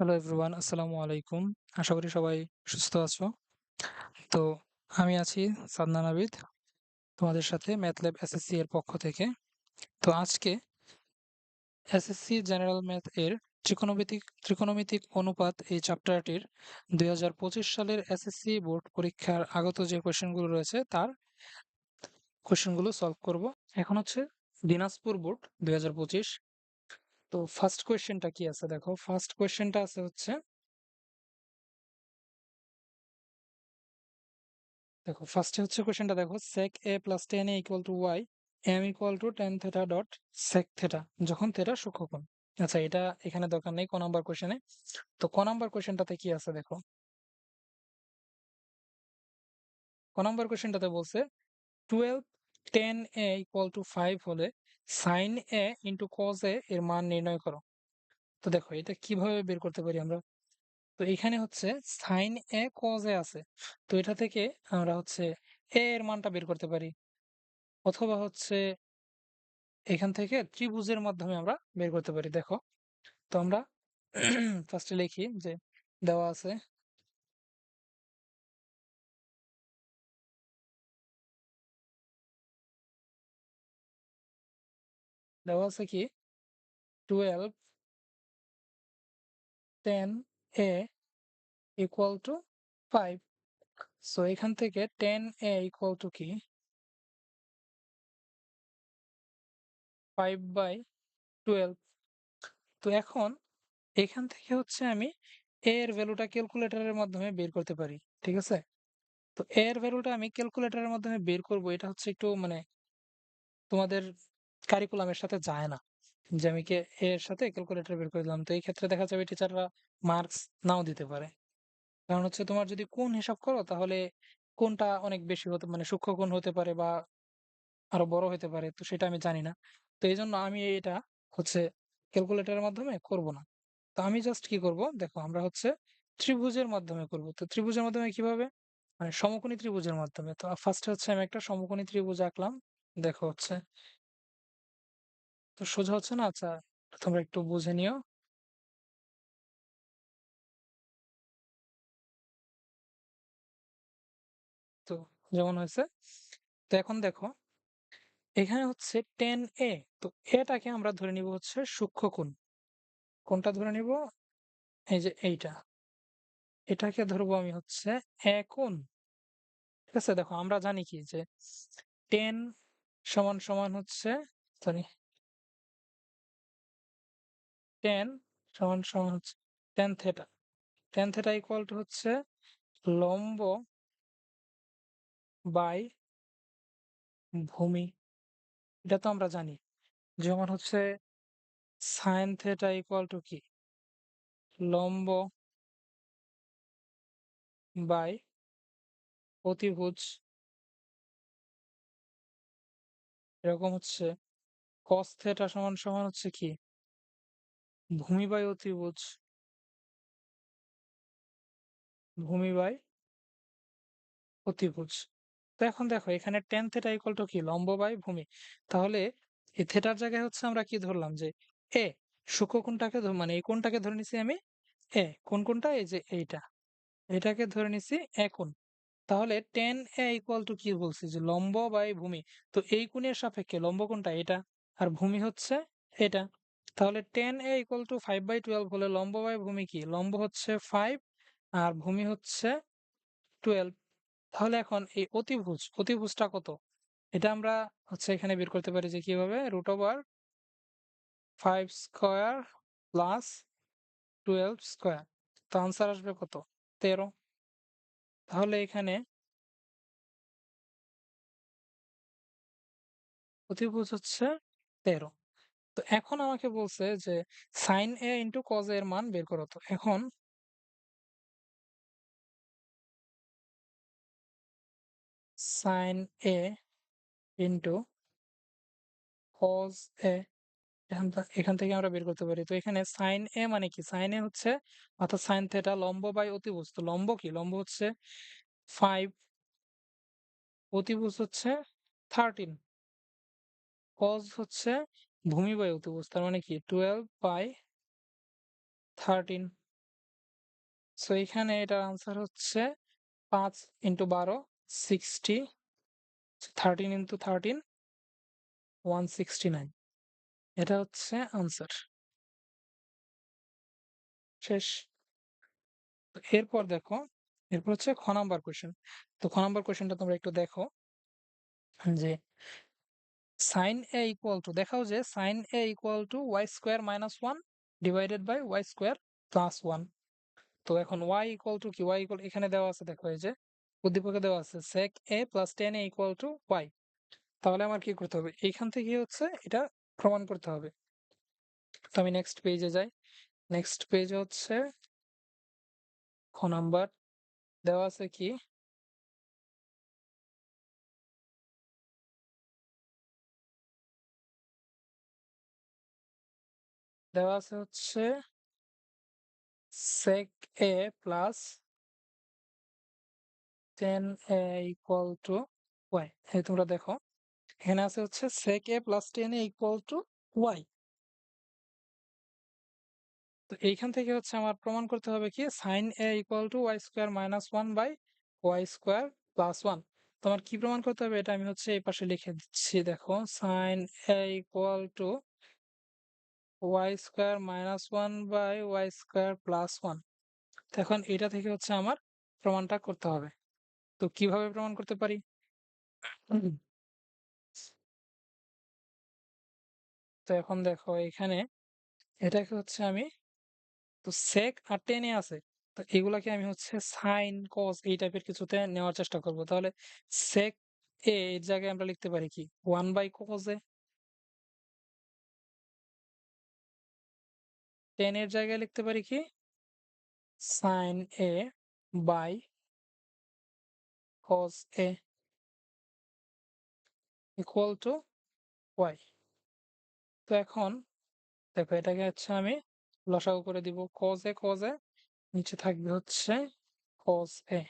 Hello everyone আসসালামু আলাইকুম আশা করি সবাই সুস্থ আছো। তো আমি আছি সাদনা নাবিদ, তোমাদের সাথে ম্যাথল্যাব এসএসসি এর পক্ষ থেকে। তো আজকে এসএসসি জেনারেল ম্যাথ এর ত্রিকোণমিতিক ত্রিকোণমিতিক অনুপাত এই চ্যাপ্টারটির দুই হাজার পঁচিশ সালের এসএসসি বোর্ড পরীক্ষার আগত যে কোয়েশ্চেনগুলো রয়েছে, তার কোয়েশ্চেনগুলো সলভ করব। এখন হচ্ছে দিনাজপুর বোর্ড দুই হাজার পঁচিশ তো ফার্স্ট কোয়েশ্চেনটা কি আছে? দেখো ফার্স্ট কোয়েশ্চেনটা আছে হচ্ছে দেখো ফার্স্টে হচ্ছে কোশ্চেনটা দেখো, sec a plus tan A equal to Y M equal to tan theta dot sec theta যখন থেটা সূক্ষ্মকোণ। আচ্ছা এটা এখানে দরকার নেই, ক নাম্বার কোশ্চেনে তো ক নাম্বার কোশ্চেনটাতে কি আছে দেখো? ক নাম্বার কোশ্চেনটাতে বলছে twelve tan A equal to five হলে sine A into cos A এর মান নির্ণয় করো। তো দেখো, এটা কীভাবে বের করতে পারি আমরা? তো এখানে হচ্ছে সাইন এ কজ এ আছে। তো এটা থেকে আমরা হচ্ছে এ এর মানটা বের করতে পারি। অথবা হচ্ছে এখান থেকে ত্রিভুজের মাধ্যমে আমরা বের করতে পারি। দেখো, তো আমরা ফার্স্টে লিখি যে দেওয়া আছে দেওয়া আছে কি? Twelve tan A equal to five so এখান থেকে টেন এ ইকুয়াল টু কি? ফাইভ বাই টুয়েলভ তো এখন এখান থেকে হচ্ছে আমি এ এর ভ্যালুটা ক্যালকুলেটরের মাধ্যমে বের করতে পারি, ঠিক আছে? তো এ এর ভ্যালুটা আমি ক্যালকুলেটরের মাধ্যমে বের করব, এটা হচ্ছে একটু মানে তোমাদের কারিকুলামের সাথে যায় না। যে আমি কে এর সাথে ক্যালকুলেটর বের করে দিলাম। তো এই ক্ষেত্রে দেখা যাবে টিচাররা মার্কস নাও দিতে পারে। কারণ হচ্ছে তোমার যদি কোন হিসাব করো, তাহলে কোনটা অনেক বেশি হতে মানে সূক্ষ্ম কোণ হতে পারে বা আরও বড় হতে পারে, তো সেটা আমি জানি না। তো এই জন্য আমি এটা হচ্ছে ক্যালকুলেটরের মাধ্যমে করব না। তো আমি জাস্ট কি করব? দেখো, আমরা হচ্ছে ত্রিভুজের মাধ্যমে করব। তো ত্রিভুজের মাধ্যমে কীভাবে? মানে সমকোণী ত্রিভুজের মাধ্যমে। তো ফার্স্টে হচ্ছে আমি একটা সমকোণী ত্রিভুজ আঁকলাম। দেখো হচ্ছে তো সোজা হচ্ছে না? আচ্ছা তোমরা একটু বুঝে নিও। তো যেমন হয়েছে, তো এখন দেখো, এখানে হচ্ছে টেন এ তো এটাকে আমরা ধরে নিব হচ্ছে সূক্ষ্ম কোণ। কোনটা ধরে নিব, এই যে এইটা। এটাকে ধরবো আমি হচ্ছে এ কোণ। ঠিক আছে? দেখো, আমরা জানি কি যে টেন সমান সমান হচ্ছে সরি টেন সমান সমান হচ্ছে tan theta tan theta equal to হচ্ছে লম্ব বাই ভূমি। এটা তো আমরা জানি। যেমন হচ্ছে সাইন থেটা ইকুয়াল টু কি? লম্ব বাই অতিভুজ। এরকম হচ্ছে। কস থেটা সমান সমান হচ্ছে কি? ভূমি বাই অতিভুজ ভূমি বাই অতিভুজ তো এখন দেখো, এখানে টেন থেটা ইকুয়াল টু কি? লম্ব বাই ভূমি। তাহলে এই থেটার জায়গায় হচ্ছে আমরা কি ধরলাম যে এ সূক্ষ্ম কোনটাকে মানে এই কোনটাকে ধরে নিছি আমি এ কোন কোনটা এই যে এইটা। এটাকে ধরে নিছি এ কোন তাহলে টেন এ ইকুয়াল টু কি বলছি? যে লম্ব বাই ভূমি। তো এই কোণের সাপেক্ষে লম্ব কোনটা এটা, আর ভূমি হচ্ছে এটা। তাহলে tan A equal to five by twelve হলে লম্ব বাই ভূমি কি? লম্ব হচ্ছে ফাইভ আর ভূমি হচ্ছে টুয়েলভ তাহলে এখন এই অতিভুজ, অতিভুজটা কত? এটা আমরা হচ্ছে এখানে বের করতে পারি যে কীভাবে? Root over five square plus twelve square তো আনসার আসবে কত? তেরো। তাহলে এখানে অতিভুজ হচ্ছে তেরো। তো এখন আমাকে বলছে যে সাইন এ ইন্টু কজ এর মান বের করো তো। এখন sine A into cos A এখান থেকে আমরা বের করতে পারি। তো এখানে সাইন এ মানে কি? সাইন এ হচ্ছে, অর্থাৎ সাইন থেটা লম্ব বাই অতিভুজ। তো লম্ব কি? লম্ব হচ্ছে ফাইভ অতিভুজ হচ্ছে থার্টিন কজ হচ্ছে ভূমি বাই অতিভুজ তার মানে কি? টুয়েলভ বাই থার্টিন সো এখানে এটার আনসার হচ্ছে পাঁচ ইন্টু বারো sixty thirteen into thirteen one sixty nine এটা হচ্ছে আনসার শেষ। এরপর দেখো, এরপর হচ্ছে খ নাম্বার কোয়েশ্চেন তো খ নাম্বার কোয়েশ্চেনটা তোমরা একটু দেখো, যে সাইন এ ইকুয়াল টু দেখাও যে sine A equal to Y square minus one divided by Y square plus one তো এখন ওয়াই ইকুয়াল টু কি? ওয়াই ইকুয়াল এখানে দেওয়া আছে, দেখো এই যে, উদ্দীপকে দেওয়া আছে sec A plus tan A equal to Y তাহলে আমার কি করতে হবে? এইখান থেকে হচ্ছে, এটা প্রমাণ করতে হবে। তো আমি নেক্সট পেজে যাই। নেক্সট পেজে হচ্ছে, খ নাম্বার, দেওয়া আছে কি? দেওয়া আছে হচ্ছে sec a plus tan A equal to Y এই তোমরা দেখো, এখানে আছে হচ্ছে sec a plus tan A equal to Y তো এইখান থেকে হচ্ছে আমার প্রমাণ করতে হবে কি sine A equal to Y square minus one by Y square plus one তোমার কি প্রমাণ করতে হবে? এটা আমি হচ্ছে এই পাশে লিখে দিচ্ছি। দেখো sine A equal to Y square minus one by Y square plus one এখন এটা থেকে হচ্ছে আমার প্রমাণটা করতে হবে। তো কীভাবে প্রমাণ করতে পারি? তো এখন দেখো, এখানে এটাকে হচ্ছে আমি, তো সেক আর টেনে আছে। তো এগুলাকে আমি হচ্ছে সাইন কস এই টাইপের কিছুতে নেওয়ার চেষ্টা করব। তাহলে সেক এ এর জায়গায় আমরা লিখতে পারি কি? One by cos A? Tan এর জায়গায় লিখতে পারি কি? Sine A by cos A equal to Y তো এখন দেখো, এটাকে হচ্ছে আমি লসাগু করে দিব। কজ এ কজ এ নিচে থাকবে হচ্ছে কজ এ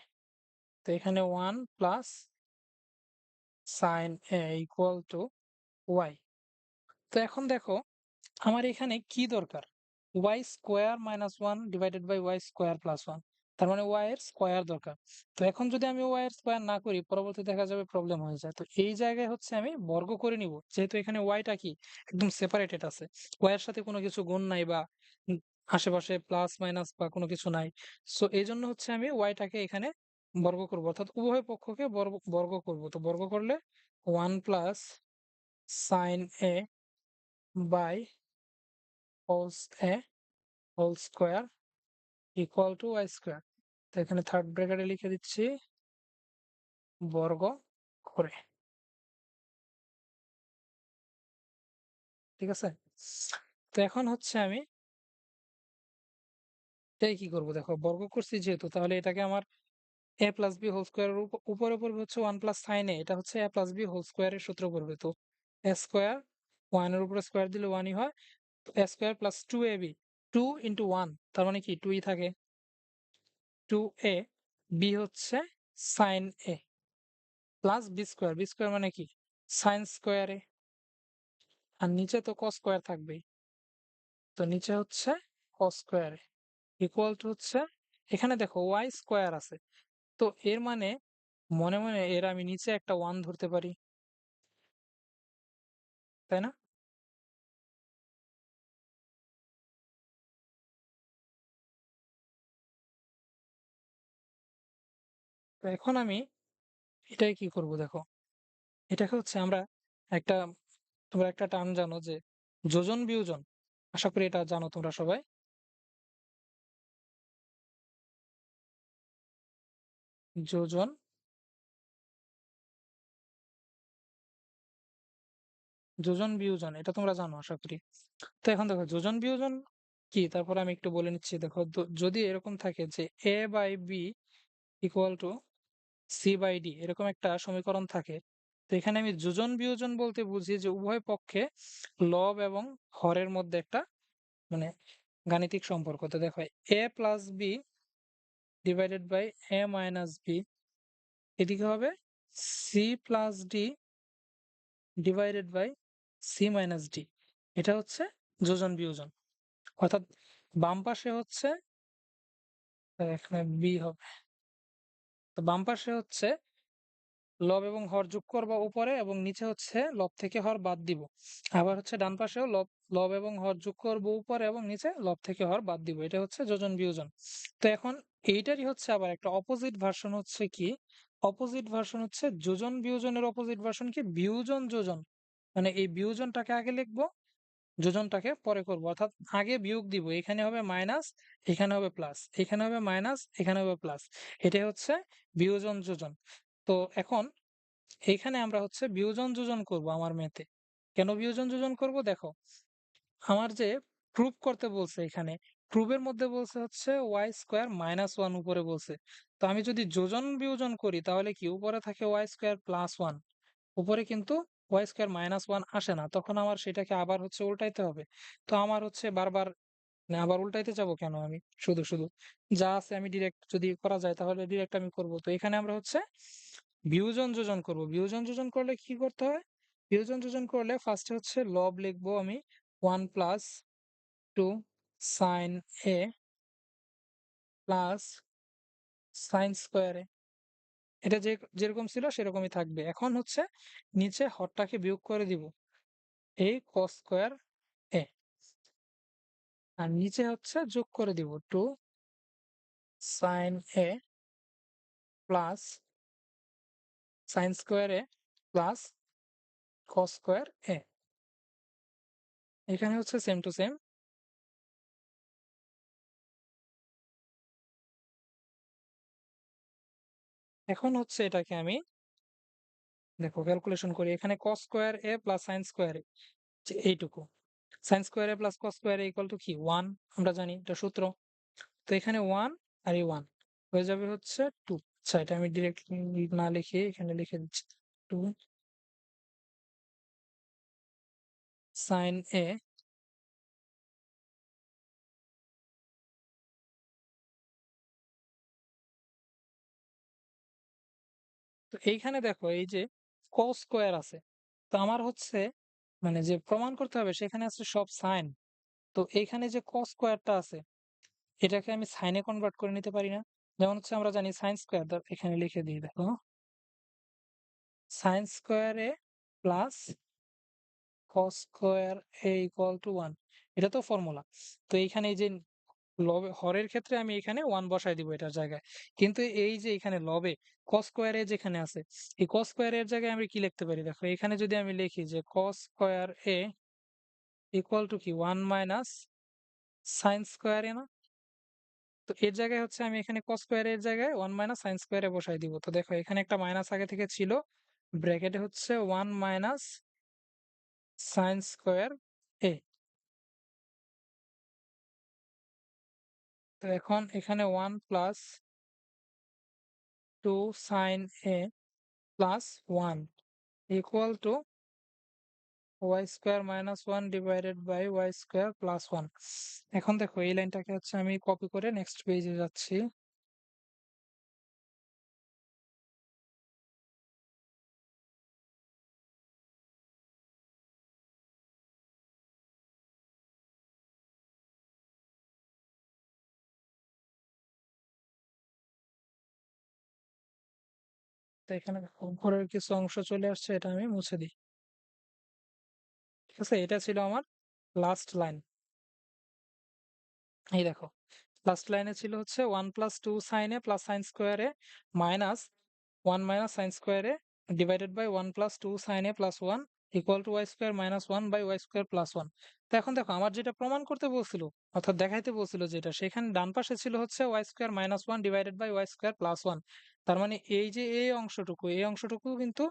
তো এখানে one plus sine A equal to Y তো এখন দেখো, আমার এখানে কি দরকার? Y square minus one divided by Y square plus one তার মানে ওয়াই এর স্কোয়ার দরকার। তো এখন যদি আমি ওয়াই এর স্কোয়ার না করি পরবর্তী দেখা যাবে প্রবলেম হয়ে যায়। তো এই জায়গায় হচ্ছে আমি বর্গ করে নিব, যেহেতু এখানে ওয়াইটা কি একদম সেপারেটেড আছে। ওয়াই এর সাথে কোনো কিছু গুণ নাই বা আশেপাশে প্লাস মাইনাস বা কোনো কিছু নাই। সো এই জন্য হচ্ছে আমি ওয়াইটাকে এখানে বর্গ করব, অর্থাৎ উভয় পক্ষকে বর্গ বর্গ করব। তো বর্গ করলে one plus sine A by cos A whole square equal to Y square তো এখানে থার্ড ব্র্যাকেটে লিখে দিচ্ছি বর্গ করে। ঠিক আছে? তো এখন হচ্ছে আমি এটাই কি করব? দেখো, বর্গ করছি যেহেতু, তাহলে এটাকে আমার A plus B whole square উপরে পড়বে হচ্ছে ওয়ান প্লাস সাইন এটা হচ্ছে এ প্লাস বি হোল স্কোয়ারের সূত্র পড়বে। তো এ স্কোয়ার ওয়ানের উপরে স্কোয়ার দিলে ওয়ানই হয় square plus two A B two into one তার মানে কি? টুই থাকে। টু এ বি হচ্ছে sine A plus B square B square মানে কি? সাইন স্কোয়ার আর নিচে তো কস স্কোয়ার থাকবেই। তো নিচে হচ্ছে ক স্কোয়ার ইকুয়াল টু হচ্ছে, এখানে দেখো ওয়াই স্কোয়ার আছে। তো এর মানে মনে মনে এর আমি নিচে একটা ওয়ান ধরতে পারি। তাই না? তো এখন আমি এটাই কি করব দেখো? এটাকে হচ্ছে আমরা একটা, তোমরা একটা টার্ম জানো যে যোজন বিয়োজন। আশা করি এটা জানো তোমরা সবাই। যোজন যোজন বিয়োজন, এটা তোমরা জানো আশা করি। তো এখন দেখো, যোজন বিয়োজন কি? তারপর আমি একটু বলে নিচ্ছি। দেখো যদি এরকম থাকে যে A by B equal to C by D এরকম একটা সমীকরণ থাকে। তো এখানে আমি যোজন বিয়োজন বলতে বুঝি যে উভয় পক্ষে লব এবং হরের মধ্যে একটা মানে গাণিতিক সম্পর্ক। তো দেখো A plus B divided by A minus B এদিকে হবে? C plus D divided by C minus D এটা হচ্ছে যোজন বিয়োজন। অর্থাৎ বাম পাশে হচ্ছে, এখানে বি হবে। তো বাম পাশে হচ্ছে লব এবং হর যোগ করব উপরে এবং নিচে হচ্ছে লব থেকে হর বাদ দিব। আবার হচ্ছে ডান পাশেও লব লব এবং হর যোগ করব উপরে এবং নিচে লব থেকে হর বাদ দিব। এটা হচ্ছে যোজন বিয়োজন। তো এখন এইটারই হচ্ছে আবার একটা অপোজিট ভার্সন হচ্ছে কি? অপোজিট ভার্সন হচ্ছে যোজন বিয়োজনের অপোজিট ভার্সন কি? বিয়োজন যোজন। মানে এই বিয়োজনটাকে আগে লিখব যোজনটাকে পরে করব। অর্থাৎ আগে বিয়োগ দিব, এখানে হবে মাইনাস, এখানে হবে প্লাস, এখানে হবে মাইনাস, এখানে হবে প্লাস। এটাই হচ্ছে বিয়োজন যোজন। তো এখন এইখানে আমরা হচ্ছে বিয়োজন যোজন করব আমার মেতে কেন বিয়োজন যোজন করব? দেখো, আমার যে প্রুফ করতে বলছে এখানে প্রুফের মধ্যে বলছে হচ্ছে ওয়াই স্কোয়ার মাইনাস ওয়ান উপরে বলছে। তো আমি যদি যোজন বিয়োজন করি তাহলে কি? উপরে থাকে ওয়াই স্কোয়ার প্লাস ওয়ান উপরে কিন্তু ওয়াই স্কোয়ার মাইনাস ওয়ান আসে না, তখন আমার সেটাকে আবার হচ্ছে উল্টাইতে হবে। তো আমার হচ্ছে বারবার আবার উল্টাইতে যাব কেন আমি? শুধু শুধু। যা আছে আমি ডিরেক্ট যদি করা যায় তাহলে ডিরেক্ট আমি করব। তো এখানে আমরা হচ্ছে বিয়োজন যোজন করব। বিয়োজন যোজন করলে কি করতে হয়? বিয়োজন যোজন করলে ফার্স্টে হচ্ছে লব লিখব আমি one plus two sine A plus sine স্কোয়ারে এটা যে, যেরকম ছিল সেরকমই থাকবে। এখন হচ্ছে নিচে হরটাকে বিয়োগ করে দিব। এই কস স্কোয়ার এ। আর নিচে হচ্ছে যোগ করে দিব two sine A plus sine square A plus cos square A. এখানে হচ্ছে সেম টু সেম এখন হচ্ছে এটাকে আমি দেখো ক্যালকুলেশন করি। এখানে cos square A plus sine square A এইটুকু। Sine square A plus cos square equal to কি? ওয়ান আমরা জানি এটা সূত্র। তো এখানে ওয়ান আর এই ওয়ান হয়ে যাবে হচ্ছে টু আচ্ছা এটা আমি ডিরেক্ট না লিখে এখানে লিখে দিচ্ছি। টু সাইন এ এইখানে দেখো এই যে কস স্কোয়ার আছে। তো আমার হচ্ছে মানে যে প্রমাণ করতে হবে সেখানে আছে সব সাইন। তো এইখানে যে কস স্কোয়ারটা আছে, এটাকে আমি সাইনে কনভার্ট করে নিতে পারি না। যেমন হচ্ছে আমরা জানি সাইন স্কোয়ার এখানে লিখে দিই, দেখো। Sine square plus cos square A equal to one. এটা তো ফর্মুলা। তো এইখানে এই যে লবে, হরের ক্ষেত্রে আমি এখানে ওয়ান বসাই দিব এটার জায়গায়। কিন্তু এই যে এখানে লবে কস স্কোয়ারে যেখানে আছে, এই কস স্কোয়ারের জায়গায় আমি কি লিখতে পারি? দেখো, এখানে যদি আমি লিখি যে cos square A equal to কি? One minus sine square A না? তো এর জায়গায় হচ্ছে আমি এখানে কস স্কোয়ারের জায়গায় ওয়ান মাইনাস সাইন স্কোয়ারে বসাই দিব। তো দেখো, এখানে একটা মাইনাস আগে থেকে ছিল ব্র্যাকেটে হচ্ছে one minus sine square A. এখন এখানে one plus two sine A plus one equal to Y square minus one divided by Y square plus one এখন দেখো এই লাইনটাকে হচ্ছে আমি কপি করে নেক্সট পেজে যাচ্ছি। তো এখানে ঘরের কিছু অংশ চলে আসছে, এটা আমি মুছে দিই। ঠিক আছে, এটা ছিল আমার লাস্ট লাইন এই দেখো লাস্ট লাইনে ছিল হচ্ছে ওয়ান প্লাস টু সাইনে প্লাস সাইন স্কোয়ারে মাইনাস ওয়ান মাইনাস সাইন স্কোয়ারে divided by one plus two সাইনে plus one equal to Y square minus one by Y square plus one তো এখন দেখো, আমার যেটা প্রমাণ করতে বলছিল, অর্থাৎ দেখাইতে বলছিল যেটা, সেখানে ডান পাশে ছিল হচ্ছে Y square minus one divided by Y square plus one তার মানে এই যে এই অংশটুকু এই অংশটুকু কিন্তু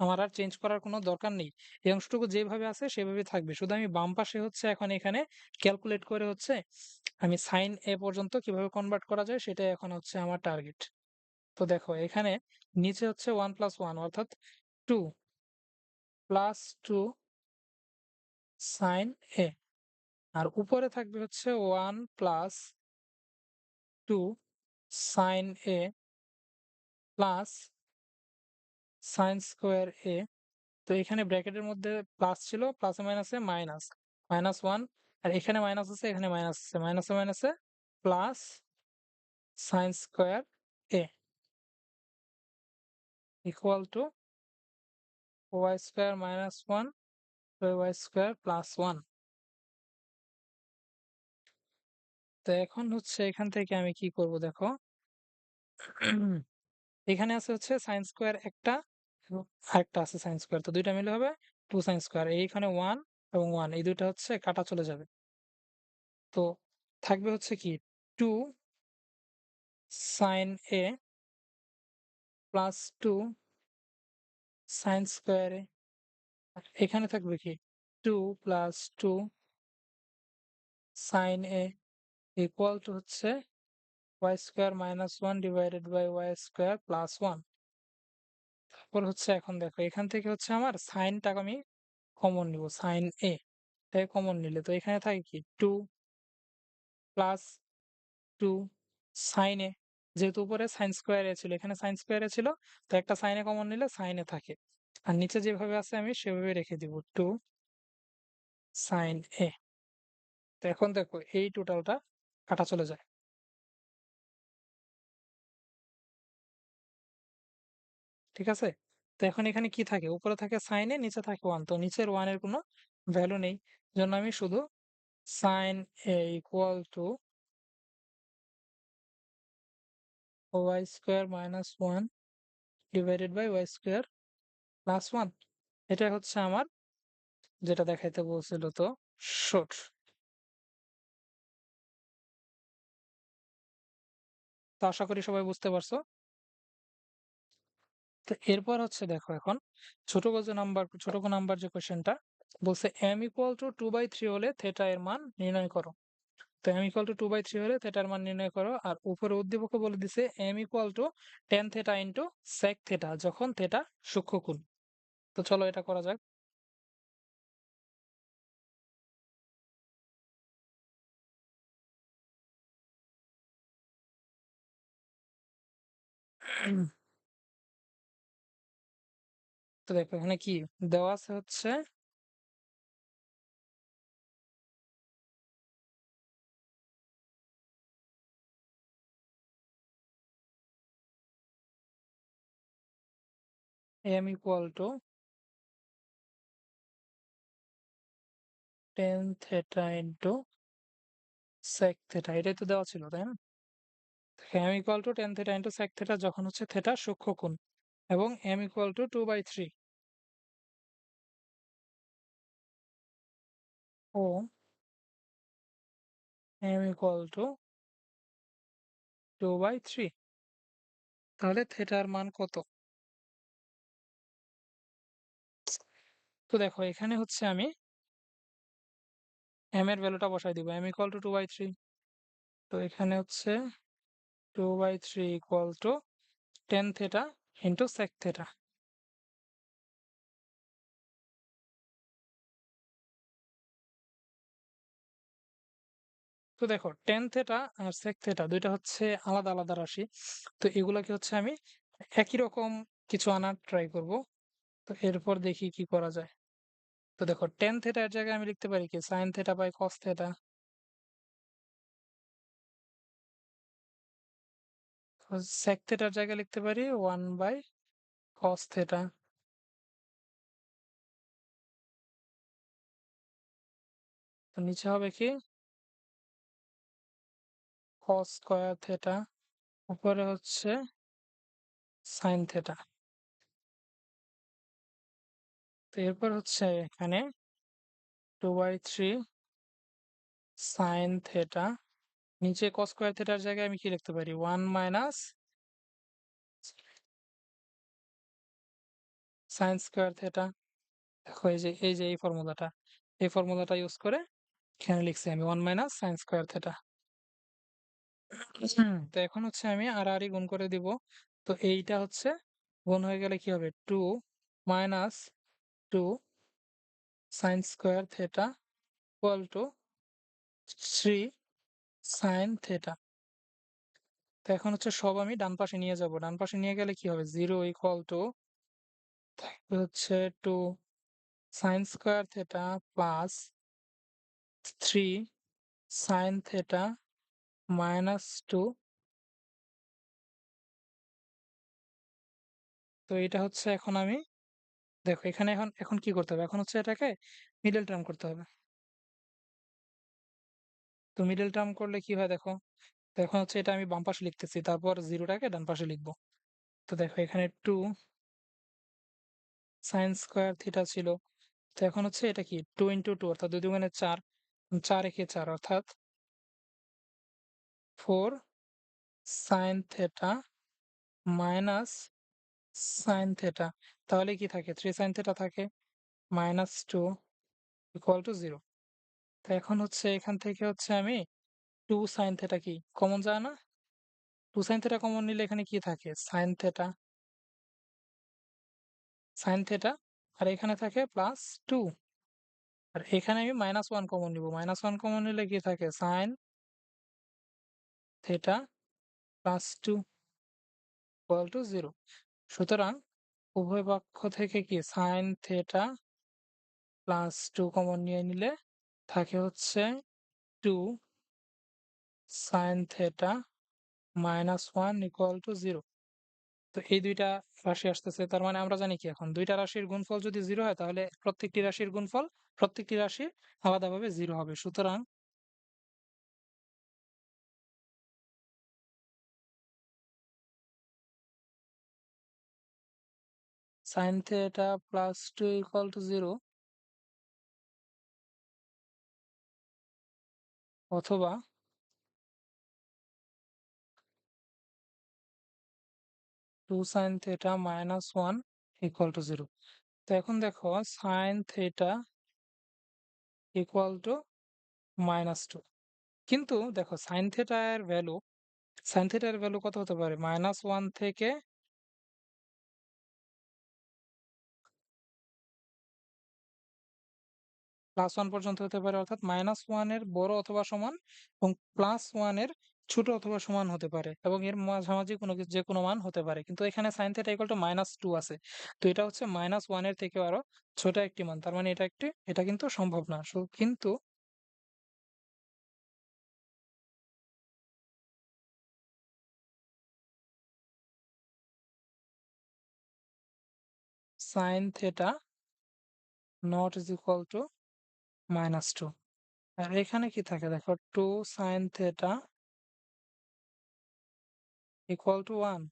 আমার আর চেঞ্জ করার কোনো দরকার নেই। এই অংশটুকু যেভাবে আছে সেভাবে থাকবে। শুধু আমি বাম পাশে হচ্ছে এখন এখানে ক্যালকুলেট করে হচ্ছে আমি সাইন এ পর্যন্ত কীভাবে কনভার্ট করা যায় সেটাই এখন হচ্ছে আমার টার্গেট তো দেখো, এখানে নিচে হচ্ছে ওয়ান প্লাস ওয়ান অর্থাৎ two plus two sine A. আর উপরে থাকবে হচ্ছে one plus two sine A plus sine square A. তো এখানে ব্র্যাকেটের মধ্যে প্লাস ছিল, প্লাসে মাইনাসে মাইনাস মাইনাস ওয়ান। আর এখানে মাইনাস আছে, এখানে মাইনাস আছে, মাইনাসে মাইনাসে plus sine square A. Equal to Y square minus one Y square plus one. তো এখন হচ্ছে এখান থেকে আমি কি করব দেখো? এখানে আছে হচ্ছে সাইন স্কোয়ার একটা আরেকটা আছে সাইন স্কোয়ার, তো দুইটা মিলে হবে টু সাইন স্কোয়ার। এইখানে ওয়ান এবং ওয়ান এই দুইটা হচ্ছে কাটা চলে যাবে। তো থাকবে হচ্ছে কি two sine A plus two sine স্কোয়ারে এখানে থাকবে কি? Two plus two sine A equal to হচ্ছে Y square minus one divided by Y square plus one তারপর হচ্ছে এখন দেখো, এখান থেকে হচ্ছে আমার সাইনটা আমি কমন নিব সাইন এ তাই কমন নিলে। তো এখানে থাকে কি? Two plus two sine A যেহেতু উপরে সাইন স্কোয়ার ছিল, এখানে সাইন স্কোয়ার ছিল, তো একটা সাইনে কমন নিলে সাইনে থাকে। আর নিচে যেভাবে আছে আমি সেভাবে রেখে দিব টু সাইন এ তো এখন দেখো, এই টোটালটা কাটা চলে যায়। ঠিক আছে? তো এখন এখানে কি থাকে? উপরে থাকে সাইনে নিচে থাকে ওয়ান তো নিচের ওয়ানের কোনো ভ্যালু নেই। জন্য আমি শুধু sine A equal to Y square minus one divided by Y square plus one এটা হচ্ছে আমার, যেটা দেখাইতে বলছিল তো শর্ট তো আশা করি সবাই বুঝতে পারছ। তো এরপর হচ্ছে দেখো এখন, ছোট যে নাম্বার, ছোট নাম্বার যে কোয়েশ্চেনটা বলছে M equal to two by three হলে থেটা এর মান নির্ণয় করো। তো M equal to two by three হলে থেটার মান নির্ণয় করো। আর উপরে উদ্দীপক বলে দিছে M equal to tan theta into sec theta যখন থেটা সূক্ষ্মকোণ। তো চলো এটা করা যাক। তো দেখো এখানে কি দেওয়া আছে হচ্ছে m equal to tan theta into sec theta এটাই তো দেওয়া ছিল, তাই না? m equal to tan theta into sec theta যখন হচ্ছে থেটা সূক্ষ্মকোণ এবং m equal to two by three O m equal to two by three তাহলে থেটার মান কত? তো দেখো, এখানে হচ্ছে আমি এম এর ভ্যালুটা বসাই দিব। M equal to two by three তো এখানে হচ্ছে two by three equal to tan theta into sec theta তো দেখো টেন থেটা আর সেক থেটা দুইটা হচ্ছে আলাদা আলাদা রাশি। তো এগুলাকে হচ্ছে আমি একই রকম কিছু আনার ট্রাই করব। তো এরপর দেখি কি করা যায়। তো দেখো টেন থেটা এর জায়গায় আমি লিখতে পারি কি? Sine theta by cos theta sec থেটার জায়গায় লিখতে পারি ওয়ান বাই কস থেটা তো নিচে হবে কি? কস স্কোয়ার থেটা উপরে হচ্ছে সাইন থেটা এরপর হচ্ছে এখানে two by three sine theta নিচে কস থেটার জায়গায় আমি কি লিখতে পারি? One minus sine square theta দেখো এই যে এই যে এই ফর্মুলাটা এই ফর্মুলাটা ইউজ করে এখানে লিখছি আমি one minus sine square theta তো এখন হচ্ছে আমি আর আরই গুণ করে দিব। তো এইটা হচ্ছে গুণ হয়ে গেলে কি হবে? Two minus two sine square theta equal to three sine theta. তো এখন হচ্ছে সব আমি ডান পাশে নিয়ে যাব। ডান পাশে নিয়ে গেলে কি হবে? জিরো ইকুয়াল টু হচ্ছে two sine square theta plus three sine theta minus two. তো এটা হচ্ছে এখন আমি দেখো, এখানে এখন এখন কি করতে হবে? এখন হচ্ছে এটাকে মিডল টার্ম করতে হবে। তো মিডল টার্ম করলে কি হয় দেখো? তো এখন হচ্ছে এটা আমি বাম পাশে লিখতেছি, তারপর জিরোটাকে ডান পাশে লিখব। তো দেখো, এখানে টু সাইন স্কোয়ার থিটা ছিল। তো এখন হচ্ছে এটা কি? টু ইন্টু টু অর্থাৎ দুই দুগুণে চার চার একে চার, অর্থাৎ four sine theta minus sine theta তাহলে কি থাকে? থ্রি সাইন থেটা থাকে minus two equal to zero তো এখন হচ্ছে এখান থেকে হচ্ছে আমি টু সাইন থেটা কি? কমন যায় না? টু সাইন থেটা কমন নিলে এখানে কি থাকে? সাইন থেটা সাইন থেটা আর এখানে থাকে প্লাস টু আর এখানে আমি মাইনাস ওয়ান কমন নিব। মাইনাস ওয়ান কমন নিলে কি থাকে? Sine theta plus two equal to zero সুতরাং উভয় পক্ষ থেকে কি sine theta plus two common নিয়ে নিলে থাকে হচ্ছে two sine theta minus one equal to zero তো এই দুইটা রাশি আসতেছে, তার মানে আমরা জানি কি এখন? দুইটা রাশির গুণফল যদি জিরো হয়, তাহলে প্রত্যেকটি রাশির গুণফল প্রত্যেকটি রাশি আলাদাভাবে জিরো হবে। সুতরাং sine theta plus two equal to zero অথবা two sine theta minus one equal to zero তো এখন দেখো sine theta equal to minus two কিন্তু দেখো সাইন থেটার ভ্যালু সাইন থেটার ভ্যালু কত হতে পারে? মাইনাস ওয়ান থেকে প্লাস ওয়ান পর্যন্ত হতে পারে, অর্থাৎ মাইনাস ওয়ানের বড় অথবা সমান এবং প্লাস ওয়ানের ছোট অথবা সমান হতে পারে এবং এর মাঝামাঝি কোনো কিছু, যে কোনো মান হতে পারে। কিন্তু এখানে sine theta equal to minus two আছে। তো এটা হচ্ছে মাইনাস ওয়ানের থেকে আরও ছোট একটি মান। তার মানে এটা একটি, এটা কিন্তু সম্ভব না। কিন্তু sine theta not is equal to minus two আর এখানে কি থাকে? দেখো two sine theta equal to one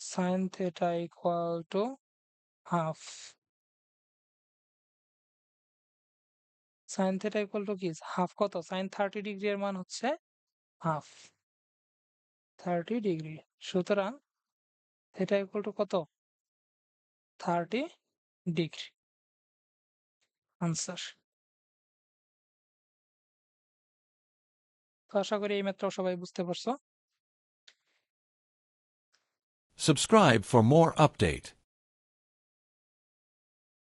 sine theta equal to half sine theta equal to কি? হাফ কত? সাইন থার্টি ডিগ্রি এর মান হচ্ছে হাফ থার্টি ডিগ্রি সুতরাং থেটা ইকুয়াল টু কত? থার্টি ডিগ্রি আনসার তো আশা করি এই মাত্র সবাই বুঝতে পারছো Subscribe for more update.